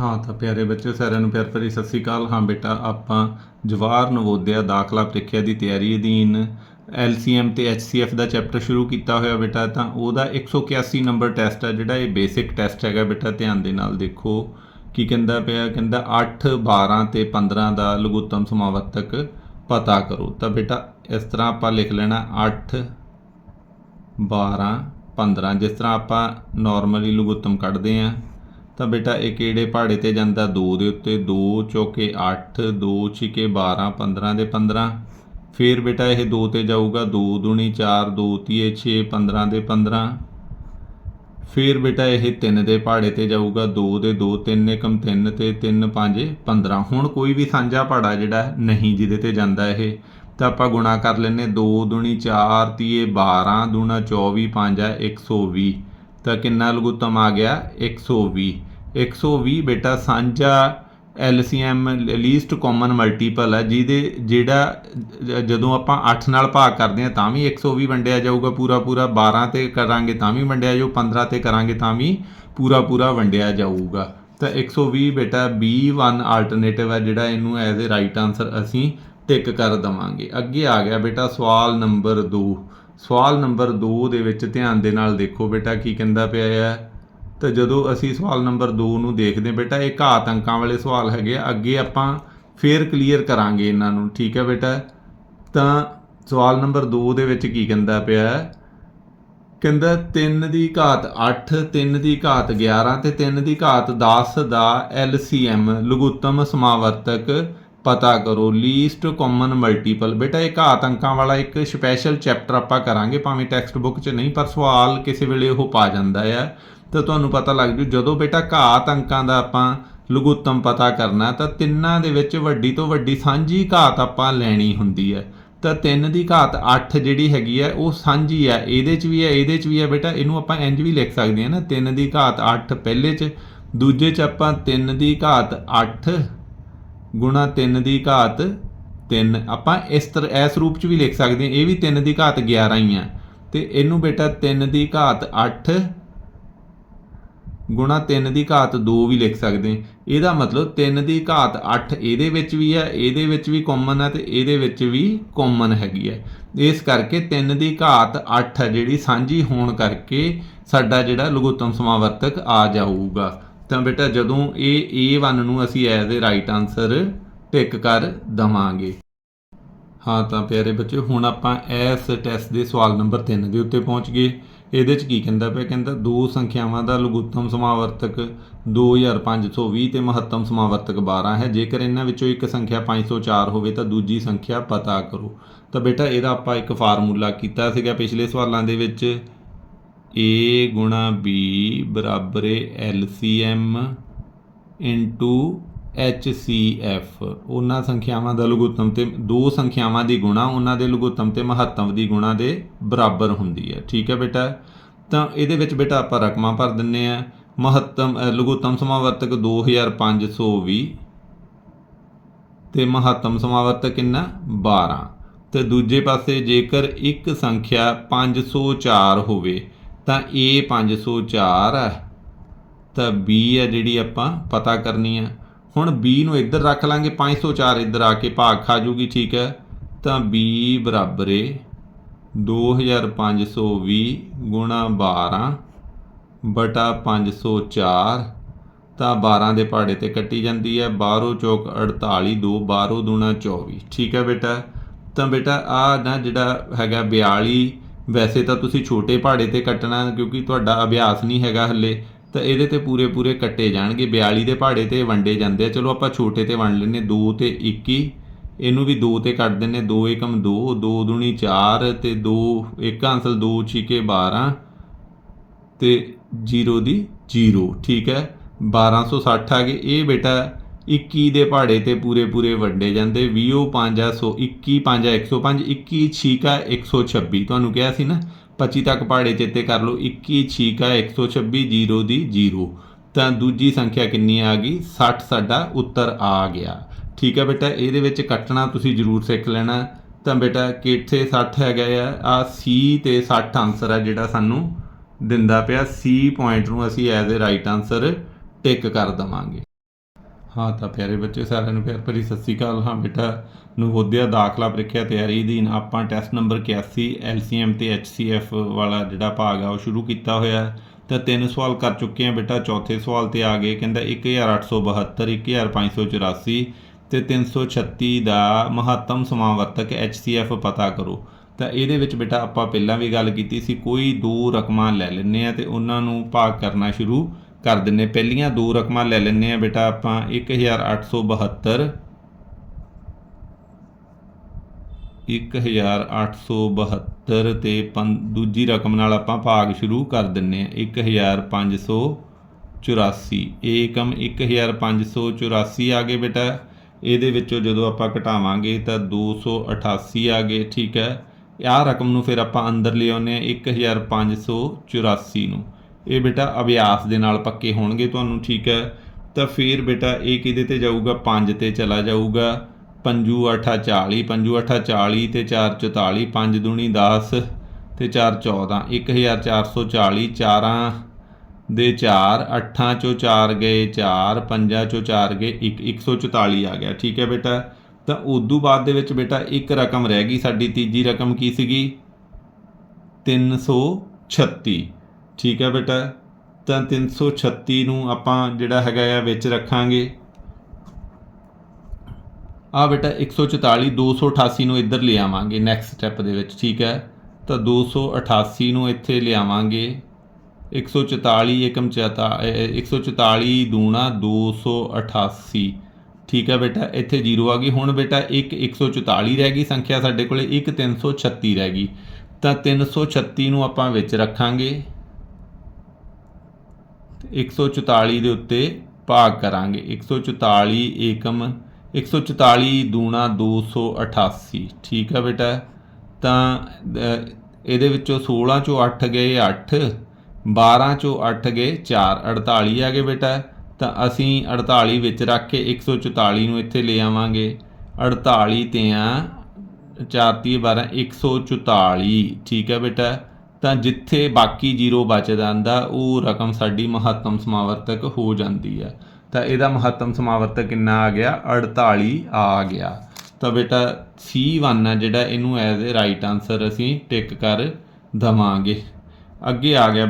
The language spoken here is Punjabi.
ਹਾਂ ਤਾਂ ਪਿਆਰੇ ਬੱਚਿਓ, ਸਾਰਿਆਂ ਨੂੰ ਪਿਆਰ ਭਰੀ ਸਤਿ ਸ੍ਰੀ ਅਕਾਲ। ਹਾਂ ਬੇਟਾ, ਆਪਾਂ ਜਵਾਹਰ ਨਵੋਦਿਆ ਦਾਖਲਾ ਪ੍ਰੀਖਿਆ ਦੀ ਤਿਆਰੀ ਅਧੀਨ ਐਲਸੀਐਮ ਤੇ ਐਚਸੀਐਫ ਦਾ ਚੈਪਟਰ ਸ਼ੁਰੂ ਕੀਤਾ ਹੋਇਆ ਬੇਟਾ, ਤਾਂ ਉਹਦਾ 181 ਨੰਬਰ ਟੈਸਟ ਹੈ ਜਿਹੜਾ ਇਹ ਬੇਸਿਕ ਟੈਸਟ ਹੈਗਾ ਬੇਟਾ, ਧਿਆਨ ਦੇ ਨਾਲ ਦੇਖੋ। ਕੀ ਕਹਿੰਦਾ ਪਿਆ, ਕਹਿੰਦਾ 8 12 ਤੇ 15 ਦਾ ਲਘੁੱਤਮ ਸਮਾਵਰਤਕ ਪਤਾ ਕਰੋ। ਤਾਂ ਬੇਟਾ, ਇਸ ਤਰ੍ਹਾਂ ਆਪਾਂ ਲਿਖ ਲੈਣਾ 8 12 15 ਜਿਸ ਤਰ੍ਹਾਂ ਆਪਾਂ ਨਾਰਮਲੀ ਲਘੁੱਤਮ ਕੱਢਦੇ ਆਂ ਤਾਂ ਬੇਟਾ ਇਹ ਕਿਹੜੇ ਪਹਾੜੇ ਤੇ ਜਾਂਦਾ? 2 ਦੇ ਉੱਤੇ 2 ਚੌਕੇ 8 2 ਛਿਕੇ 12 15 ਦੇ 15 ਫਿਰ ਬੇਟਾ ਇਹ 2 ਤੇ ਜਾਊਗਾ 2 ਦੁਣੀ 4 2 ਤੀਏ 6 15 ਦੇ 15 ਫਿਰ ਬੇਟਾ ਇਹ 3 ਦੇ ਪਹਾੜੇ ਤੇ ਜਾਊਗਾ 2 ਦੇ 2 3 ਏਕਮ 3 ਤੇ 3 5 15 ਹੁਣ ਕੋਈ ਵੀ ਸਾਂਝਾ ਪਹਾੜਾ ਜਿਹੜਾ ਨਹੀਂ ਜਿਹਦੇ ਤੇ ਜਾਂਦਾ ਇਹ, ਤਾਂ ਆਪਾਂ ਗੁਣਾ ਕਰ ਲੈਨੇ 2 ਦੁਣੀ 4 ਤੀਏ 12 ਦੂਣਾ 24 5 ਹੈ 120 ਤਾਂ ਕਿੰਨਾ ਲਘੁੱਤਮ ਆ ਗਿਆ? 120 120 ਬੇਟਾ, ਸਾਂਝਾ LCM ਲੀਸਟ ਕਾਮਨ ਮਲਟੀਪਲ ਹੈ, ਜਿਹਦੇ ਜਿਹੜਾ ਜਦੋਂ ਆਪਾਂ 8 ਨਾਲ ਭਾਗ ਕਰਦੇ ਹਾਂ, ਤਾਂ ਵੀ 120 ਵੰਡਿਆ ਜਾਊਗਾ ਪੂਰਾ ਪੂਰਾ 12 ਤੇ ਕਰਾਂਗੇ ਤਾਂ ਵੀ ਵੰਡਿਆ ਜਾਊ 15 ਤੇ ਕਰਾਂਗੇ ਤਾਂ ਵੀ ਪੂਰਾ ਪੂਰਾ ਵੰਡਿਆ ਜਾਊਗਾ। ਤਾਂ 120 ਬੇਟਾ B1 ਆਲਟਰਨੇਟਿਵ ਹੈ, ਜਿਹੜਾ ਇਹਨੂੰ ਐਜ਼ ਅ ਰਾਈਟ ਆਨਸਰ ਅਸੀਂ ਟਿਕ ਕਰ ਦਵਾਂਗੇ। ਅੱਗੇ ਆ ਗਿਆ ਬੇਟਾ, ਸਵਾਲ ਨੰਬਰ 2 ਸਵਾਲ ਨੰਬਰ 2 ਦੇ ਵਿੱਚ ਧਿਆਨ ਦੇ ਨਾਲ ਦੇਖੋ ਬੇਟਾ ਕੀ ਕਹਿੰਦਾ ਪਿਆ ਹੈ। ਤਾਂ ਜਦੋਂ ਅਸੀਂ ਸਵਾਲ ਨੰਬਰ 2 ਨੂੰ ਦੇਖਦੇ ਬੇਟਾ ਇਹ ਘਾਤ ਅੰਕਾਂ ਵਾਲੇ ਸਵਾਲ ਹੈਗੇ ਆ, ਅੱਗੇ ਆਪਾਂ ਫੇਰ ਕਲੀਅਰ ਕਰਾਂਗੇ ਇਹਨਾਂ ਨੂੰ, ਠੀਕ ਹੈ ਬੇਟਾ? ਤਾਂ ਸਵਾਲ ਨੰਬਰ 2 ਦੇ ਵਿੱਚ ਕੀ ਕਹਿੰਦਾ ਪਿਆ ਹੈ? ਕਹਿੰਦਾ 3 ਦੀ ਘਾਤ 8 3 ਦੀ ਘਾਤ 11 ਤੇ 3 ਦੀ ਘਾਤ 10 ਦਾ LCM ਲਘੁੱਤਮ ਸਮਾਵਰਤਕ ਪਤਾ ਕਰੋ ਲੀਸਟ ਕਾਮਨ ਮਲਟੀਪਲ ਬੇਟਾ ਇਹ ਘਾਤ ਅੰਕਾਂ ਵਾਲਾ ਇੱਕ ਸਪੈਸ਼ਲ ਚੈਪਟਰ ਆਪਾਂ ਕਰਾਂਗੇ, ਭਾਵੇਂ ਟੈਕਸਟ ਬੁੱਕ 'ਚ ਨਹੀਂ, ਪਰ ਸਵਾਲ ਕਿਸੇ ਵੇਲੇ ਉਹ ਪਾ ਜਾਂਦਾ ਆ। ਤਾਂ ਤੁਹਾਨੂੰ ਪਤਾ ਲੱਗ ਜੂ, ਜਦੋਂ ਬੇਟਾ ਘਾਤ ਅੰਕਾਂ ਦਾ ਆਪਾਂ ਲਘੁੱਤਮ ਪਤਾ ਕਰਨਾ, ਤਾਂ ਤਿੰਨਾਂ ਦੇ ਵਿੱਚ ਵੱਡੀ ਤੋਂ ਵੱਡੀ ਸਾਂਝੀ ਘਾਤ ਆਪਾਂ ਲੈਣੀ ਹੁੰਦੀ ਹੈ ਤਾਂ 3 ਦੀ ਘਾਤ 8 ਜਿਹੜੀ ਹੈਗੀ ਹੈ ਉਹ ਸਾਂਝੀ ਹੈ ਇਹਦੇ 'ਚ ਵੀ ਹੈ ਇਹਦੇ 'ਚ ਵੀ ਹੈ ਬੇਟਾ, ਇਹਨੂੰ ਆਪਾਂ ਇੰਜ ਵੀ ਲਿਖ ਸਕਦੇ ਹਾਂ ਨਾ 3 ਦੀ ਘਾਤ 8 ਪਹਿਲੇ 'ਚ, ਦੂਜੇ 'ਚ ਆਪਾਂ 3 ਦੀ ਘਾਤ 8 ਗੁਣਾ 3 ਦੀ ਘਾਤ 3 ਆਪਾਂ ਇਸ ਤਰ੍ਹਾਂ ਇਸ ਰੂਪ 'ਚ ਵੀ ਲਿਖ ਸਕਦੇ ਹਾਂ, ਇਹ ਵੀ 3 ਦੀ ਘਾਤ 11 ਹੀ ਆ। ਤੇ ਇਹਨੂੰ ਬੇਟਾ 3 ਦੀ ਘਾਤ 8 ਗੁਣਾ 3 ਦੀ ਘਾਤ 2 ਵੀ ਲਿਖ ਸਕਦੇ ਇਹਦਾ ਮਤਲਬ 3 ਦੀ ਘਾਤ 8 ਇਹਦੇ ਵਿੱਚ ਵੀ ਹੈ ਇਹਦੇ ਵਿੱਚ ਵੀ ਕਾਮਨ ਹੈ ਤੇ ਇਹਦੇ ਵਿੱਚ ਵੀ ਕਾਮਨ ਹੈਗੀ ਹੈ ਇਸ ਕਰਕੇ 3 ਦੀ ਘਾਤ 8 ਹੈ ਜਿਹੜੀ ਸਾਂਝੀ ਹੋਣ ਕਰਕੇ ਸਾਡਾ ਜਿਹੜਾ ਲਘੁੱਤਮ ਸਮਾਵਰਤਕ ਆ ਜਾਊਗਾ। ਤਾਂ ਬੇਟਾ ਜਦੋਂ ਇਹ A1 ਨੂੰ ਅਸੀਂ as a right answer tick ਕਰ ਦਵਾਂਗੇ। ਹਾਂ ਤਾਂ ਪਿਆਰੇ ਬੱਚੇ, ਹੁਣ ਆਪਾਂ ਇਸ ਟੈਸਟ ਦੇ ਸਵਾਲ ਨੰਬਰ 3 ਦੇ ਉੱਤੇ ਪਹੁੰਚ ਗਏ। ਇਹਦੇ ਚ ਕੀ ਕਹਿੰਦਾ ਪਿਆ? ਕਹਿੰਦਾ ਦੋ ਸੰਖਿਆਵਾਂ ਦਾ ਲਘੁੱਤਮ ਸਮਾਵਰਤਕ 2520 ਤੇ ਮਹੱਤਮ ਸਮਾਵਰਤਕ 12 ਹੈ। ਜੇਕਰ ਇਹਨਾਂ ਵਿੱਚੋਂ ਇੱਕ ਸੰਖਿਆ 504 ਹੋਵੇ ਤਾਂ ਦੂਜੀ ਸੰਖਿਆ ਪਤਾ ਕਰੋ। ਤਾਂ ਬੇਟਾ, ਇਹਦਾ ਆਪਾਂ ਇੱਕ ਫਾਰਮੂਲਾ ਕੀਤਾ ਸੀਗਾ ਪਿਛਲੇ ਸਵਾਲਾਂ ਦੇ ਵਿੱਚ। A ਗੁਣਾ b ਬਰਾਬਰ ਹੈ LCM ਇਨਟੂ HCF ਉਹਨਾਂ ਸੰਖਿਆਵਾਂ ਦਾ ਲਘੁੱਤਮ ਤੇ ਦੋ ਸੰਖਿਆਵਾਂ ਦੀ ਗੁਣਾ ਉਹਨਾਂ ਦੇ ਲਘੁੱਤਮ ਤੇ ਮਹੱਤਵ ਦੀ ਗੁਣਾ ਦੇ ਬਰਾਬਰ ਹੁੰਦੀ ਹੈ। ਠੀਕ ਹੈ ਬੇਟਾ? ਤਾਂ ਇਹਦੇ ਵਿੱਚ ਬੇਟਾ ਆਪਾਂ ਰਕਮਾਂ ਭਰ ਦਿੰਨੇ ਆ। ਮਹੱਤਮ ਅ, ਲਘੁੱਤਮ ਸਮਾਵਰਤਕ 2520 ਤੇ ਮਹੱਤਮ ਸਮਾਵਰਤਕ ਕਿੰਨਾ? 12 ਤੇ ਦੂਜੇ ਪਾਸੇ ਜੇਕਰ ਇੱਕ ਸੰਖਿਆ 504 ਹੋਵੇ ਤਾਂ a 504 ਆ ਤਾਂ b ਹੈ ਜਿਹੜੀ ਆਪਾਂ ਪਤਾ ਕਰਨੀ ਹੈ। ਹੁਣ b ਨੂੰ ਇੱਧਰ ਰੱਖ ਲਾਂਗੇ 504 ਇੱਧਰ ਆ ਕੇ ਭਾਗ ਖਾ ਜੂਗੀ, ਠੀਕ ਹੈ। ਤਾਂ b ਬਰਾਬਰ ਹੈ 2520 ਗੁਣਾ 12 ਬਟਾ 504 ਤਾਂ 12 ਦੇ ਪਹਾੜੇ ਤੇ ਕੱਟੀ ਜਾਂਦੀ ਹੈ। 12 ਚੌਕ 48 2 12 ਦੂਣਾ 24 ਠੀਕ ਹੈ ਬੇਟਾ। ਤਾਂ ਬੇਟਾ ਆ ਨਾ ਜਿਹੜਾ ਹੈਗਾ 42 ਵੈਸੇ ਤਾਂ ਤੁਸੀਂ ਛੋਟੇ ਪਹਾੜੇ ਤੇ ਕੱਟਣਾ ਕਿਉਂਕਿ ਤੁਹਾਡਾ ਅਭਿਆਸ ਨਹੀਂ ਹੈਗਾ ਹੱਲੇ, ਤਾਂ ਇਹਦੇ ਤੇ ਪੂਰੇ ਪੂਰੇ ਕੱਟੇ ਜਾਣਗੇ। 42 ਦੇ ਪਹਾੜੇ ਤੇ ਵੰਡੇ ਜਾਂਦੇ ਆ। ਚਲੋ ਆਪਾਂ ਛੋਟੇ ਤੇ ਵੰਡ ਲੈਨੇ 2 ਤੇ 21 ਇਹਨੂੰ ਵੀ 2 ਤੇ ਕੱਟ ਦਿੰਨੇ 2 ਏਕਮ 2 2 ਦੂਣੀ 4 ਤੇ 2 ਇੱਕ ਅੰਸਲ 2 ਛਿਕੇ 12 ਤੇ 0 ਦੀ 0 ਠੀਕ ਹੈ? 1260 ਆ ਗਏ। ਇਹ ਬੇਟਾ 21 ਦੇ ਪਹਾੜੇ ਤੇ ਪੂਰੇ ਪੂਰੇ ਵੰਡੇ ਜਾਂਦੇ। 20 5 100 21 5 105 21 ਛੀਕਾ 126 ਤੁਹਾਨੂੰ ਕਿਹਾ ਸੀ ਨਾ 25 ਤੱਕ ਪਹਾੜੇ ਚੇਤੇ ਕਰ ਲਓ। 21 ਛੀਕਾ 126 0 ਦੀ 0 ਤਾਂ ਦੂਜੀ ਸੰਖਿਆ ਕਿੰਨੀ ਆ ਗਈ? 60 ਸਾਡਾ ਉੱਤਰ ਆ ਗਿਆ। ਠੀਕ ਹੈ ਬੇਟਾ, ਇਹਦੇ ਵਿੱਚ ਕੱਟਣਾ ਤੁਸੀਂ ਜ਼ਰੂਰ ਸਿੱਖ ਲੈਣਾ। ਤਾਂ ਬੇਟਾ, ਕਿੱਥੇ 60 ਹੈਗਾ ਆ? ਆ C ਤੇ 60 ਆਨਸਰ ਹੈ ਜਿਹੜਾ ਸਾਨੂੰ ਦਿੰਦਾ ਪਿਆ। C ਪੁਆਇੰਟ ਨੂੰ ਅਸੀਂ as a right answer tick ਕਰ ਦਵਾਂਗੇ। ਹਾਂ ਤਾਂ ਪਿਆਰੇ ਬੱਚੇ, ਸਾਰਿਆਂ ਨੂੰ ਪਿਆਰ ਭਰੀ ਸਤਿ ਸ਼੍ਰੀ ਅਕਾਲ। ਹਾਂ ਬੇਟਾ, ਨਵੋਦਿਆ ਦਾਖਲਾ ਪ੍ਰੀਖਿਆ ਤਿਆਰੀ ਅਧੀਨ ਆਪਾਂ ਟੈਸਟ ਨੰਬਰ 81 LCM ਤੇ HCF ਵਾਲਾ ਜਿਹੜਾ ਭਾਗ ਆ, ਉਹ ਸ਼ੁਰੂ ਕੀਤਾ ਹੋਇਆ। ਤਾਂ ਤਿੰਨ ਸਵਾਲ ਕਰ ਚੁੱਕੇ ਹਾਂ ਬੇਟਾ। ਚੌਥੇ ਸਵਾਲ ਤੇ ਆ ਗਏ, ਕਹਿੰਦਾ 1872 1584 ਤੇ 336 ਦਾ ਮਹੱਤਮ ਸਮਾਵਰਤਕ HCF ਪਤਾ ਕਰੋ। ਤਾਂ ਇਹਦੇ ਵਿੱਚ ਬੇਟਾ ਆਪਾਂ ਪਹਿਲਾਂ ਵੀ ਗੱਲ ਕੀਤੀ ਸੀ, ਕੋਈ ਦੋ ਰਕਮਾਂ ਲੈ ਲੈਂਦੇ ਆ ਤੇ ਉਹਨਾਂ ਨੂੰ ਭਾਗ ਕਰਨਾ ਸ਼ੁਰੂ ਕਰ ਦਿੰਨੇ ਪਹਿਲੀਆਂ ਦੋ ਰਕਮਾਂ ਲੈ ਲੈਂਦੇ ਆ ਬੇਟਾ ਆਪਾਂ 1872 1872 ਤੇ ਪੰ- ਦੂਜੀ ਰਕਮ ਨਾਲ ਆਪਾਂ ਭਾਗ ਸ਼ੁਰੂ ਕਰ ਦਿੰਨੇ ਆ 1584 ਏਕਮ 1584 ਆ ਗਏ ਬੇਟਾ। ਇਹਦੇ ਵਿੱਚੋਂ ਜਦੋਂ ਆਪਾਂ ਘਟਾਵਾਂਗੇ ਤਾਂ 288 ਆ ਗਏ, ਠੀਕ ਹੈ। ਆਹ ਰਕਮ ਨੂੰ ਫਿਰ ਆਪਾਂ ਅੰਦਰ ਲਿਆਉਂਦੇ ਆ 1584 ਨੂੰ। ਇਹ ਬੇਟਾ ਅਭਿਆਸ ਦੇ ਨਾਲ ਪੱਕੇ ਹੋਣਗੇ, ਤੁਹਾਨੂੰ ਠੀਕ ਹੈ। ਤਾਂ ਫਿਰ ਬੇਟਾ ਇਹ ਕਿਹਦੇ ਤੇ ਜਾਊਗਾ? 5 ਤੇ ਚਲਾ ਜਾਊਗਾ। ਪੰਜੂ 8 40 ਪੰਜੂ 8 40 ਤੇ 4 44 5 ਦੂਣੀ 10 ਤੇ 4 14 1440 ਚਾਰਾਂ ਦੇ 4 8 ਚੋਂ 4 ਗਏ 4 5 ਚੋਂ 4 ਗਏ 1 144 ਆ ਗਿਆ। ਠੀਕ ਹੈ ਬੇਟਾ। ਤਾਂ ਉਦੋਂ ਬਾਅਦ ਦੇ ਵਿੱਚ ਬੇਟਾ ਇੱਕ ਰਕਮ ਰਹਿ ਗਈ, ਸਾਡੀ ਤੀਜੀ ਰਕਮ ਕੀ ਸੀਗੀ? 336 ਠੀਕ ਹੈ ਬੇਟਾ, ਤਾਂ 336 ਨੂੰ ਆਪਾਂ ਜਿਹੜਾ ਹੈਗਾ ਆ ਵਿੱਚ ਰੱਖਾਂਗੇ। ਆ ਬੇਟਾ 144 288 ਨੂੰ ਇੱਧਰ ਲਿਆਵਾਂਗੇ ਨੈਕਸਟ ਸਟੈਪ ਦੇ ਵਿੱਚ, ਠੀਕ ਹੈ? ਤਾਂ 288 ਨੂੰ ਇੱਥੇ ਲਿਆਵਾਂਗੇ 144 ਏਕਮ 144 ਦੂਣਾ 288 ਠੀਕ ਹੈ ਬੇਟਾ? ਇੱਥੇ 0 ਆ ਗਈ। ਹੁਣ ਬੇਟਾ 1 144 ਰਹਿ ਗਈ ਸੰਖਿਆ ਸਾਡੇ ਕੋਲੇ 1 336 ਰਹਿ ਗਈ। ਤਾਂ 336 ਨੂੰ ਆਪਾਂ ਵਿੱਚ ਰੱਖਾਂਗੇ। 144 ਦੇ ਉੱਤੇ ਭਾਗ ਕਰਾਂਗੇ। 144 ਏਕਮ 144 ਦੂਣਾ 288 ਠੀਕ ਹੈ ਬੇਟਾ? ਤਾਂ ਇਹਦੇ ਵਿੱਚੋਂ 16 ਚੋਂ 8 ਗਏ 8 12 ਚੋਂ 8 ਗਏ 4 48 ਆ ਗਏ ਬੇਟਾ। ਤਾਂ ਅਸੀਂ 48 ਵਿੱਚ ਰੱਖ ਕੇ 144 ਨੂੰ ਇੱਥੇ ਲੈ ਆਵਾਂਗੇ। 48 ਤੇ ਆ 4 ਤੀਹ 12 144 ਠੀਕ ਹੈ ਬੇਟਾ? ਤਾਂ ਜਿੱਥੇ ਬਾਕੀ ਜ਼ੀਰੋ ਬਚ ਜਾਂਦਾ ਉਹ ਰਕਮ ਸਾਡੀ ਮਹੱਤਮ ਸਮਾਵਰਤਕ ਹੋ ਜਾਂਦੀ ਹੈ। ਤਾਂ ਇਹਦਾ ਮਹੱਤਮ ਸਮਾਵਰਤਕ ਕਿੰਨਾ ਆ ਗਿਆ? 48 ਆ ਗਿਆ। ਤਾਂ ਬੇਟਾ C1 ਆ ਜਿਹੜਾ, ਇਹਨੂੰ ਐਜ਼ ਅ ਰਾਈਟ ਆਨਸਰ ਅਸੀਂ ਟਿਕ ਕਰ ਦਵਾਂਗੇ। ਅੱਗੇ ਆ ਗਿਆ।